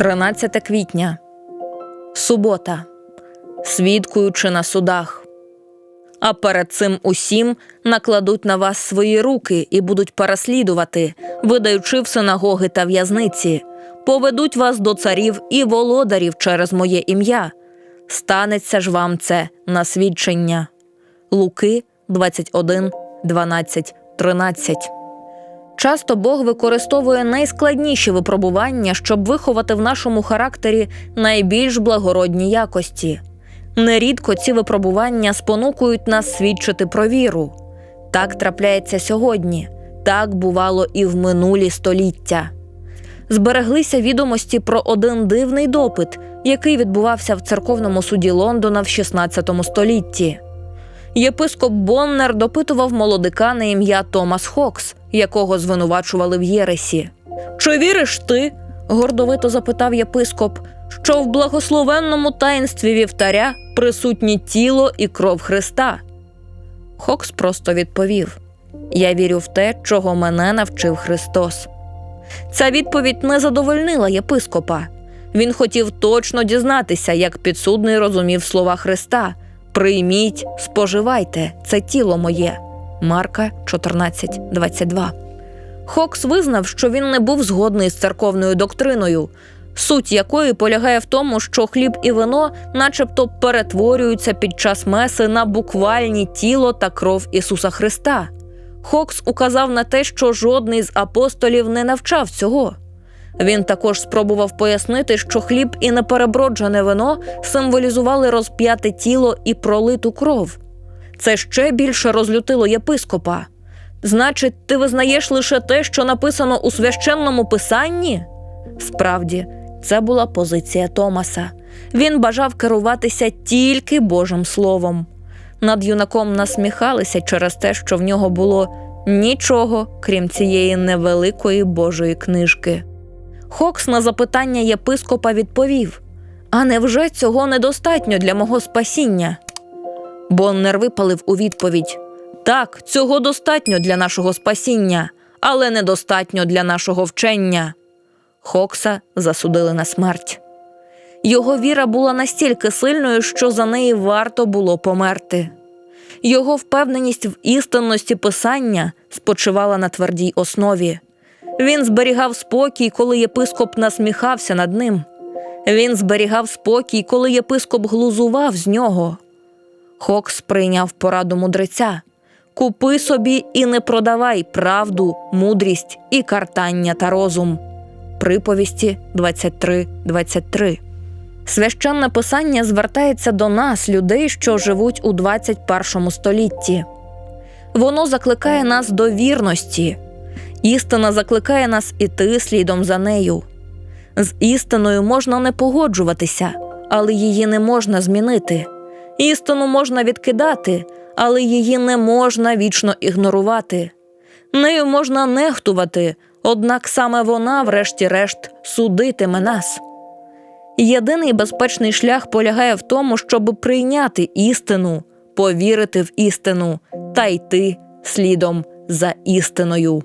13 квітня. Субота. Свідкуючи на судах. А перед цим усім накладуть на вас свої руки і будуть переслідувати, видаючи в синагоги та в'язниці, поведуть вас до царів і володарів через моє ім'я. Станеться ж вам це на свідчення. Луки 21, 12, 13 Часто Бог використовує найскладніші випробування, щоб виховати в нашому характері найбільш благородні якості. Нерідко ці випробування спонукують нас свідчити про віру. Так трапляється сьогодні, так бувало і в минулі століття. Збереглися відомості про один дивний допит, який відбувався в церковному суді Лондона в 16 столітті. Єпископ Боннер допитував молодика на ім'я Томас Хокс, якого звинувачували в Єресі. Чи віриш ти? гордовито запитав єпископ, що в благословенному таїнстві вівтаря присутні тіло і кров Христа. Хокс просто відповів: Я вірю в те, чого мене навчив Христос. Ця відповідь не задовольнила єпископа. Він хотів точно дізнатися, як підсудний розумів слова Христа. Прийміть, споживайте, це тіло моє. Марка 14.22. Хокс визнав, що він не був згодний з церковною доктриною, суть якої полягає в тому, що хліб і вино, начебто, перетворюються під час меси на буквальні тіло та кров Ісуса Христа. Хокс указав на те, що жодний з апостолів не навчав цього. Він також спробував пояснити, що хліб і непереброджене вино символізували розп'яте тіло і пролиту кров. Це ще більше розлютило єпископа. Значить, ти визнаєш лише те, що написано у священному писанні? Справді, це була позиція Томаса. Він бажав керуватися тільки Божим Словом. Над юнаком насміхалися через те, що в нього було нічого, крім цієї невеликої Божої книжки. Хокс на запитання єпископа відповів: А невже цього недостатньо для мого спасіння? Боннер випалив у відповідь: Так, цього достатньо для нашого спасіння, але недостатньо для нашого вчення. Хокса засудили на смерть. Його віра була настільки сильною, що за неї варто було померти. Його впевненість в істинності писання спочивала на твердій основі. Він зберігав спокій, коли єпископ насміхався над ним. Він зберігав спокій, коли єпископ глузував з нього. Хокс прийняв пораду мудреця купи собі і не продавай правду, мудрість і картання та розум. Приповісті 23.23 Священне писання звертається до нас, людей, що живуть у 21 столітті. Воно закликає нас до вірності. Істина закликає нас іти слідом за нею. З істиною можна не погоджуватися, але її не можна змінити. Істину можна відкидати, але її не можна вічно ігнорувати. Нею можна нехтувати, однак саме вона, врешті-решт, судитиме нас. Єдиний безпечний шлях полягає в тому, щоб прийняти істину, повірити в істину та йти слідом за істиною.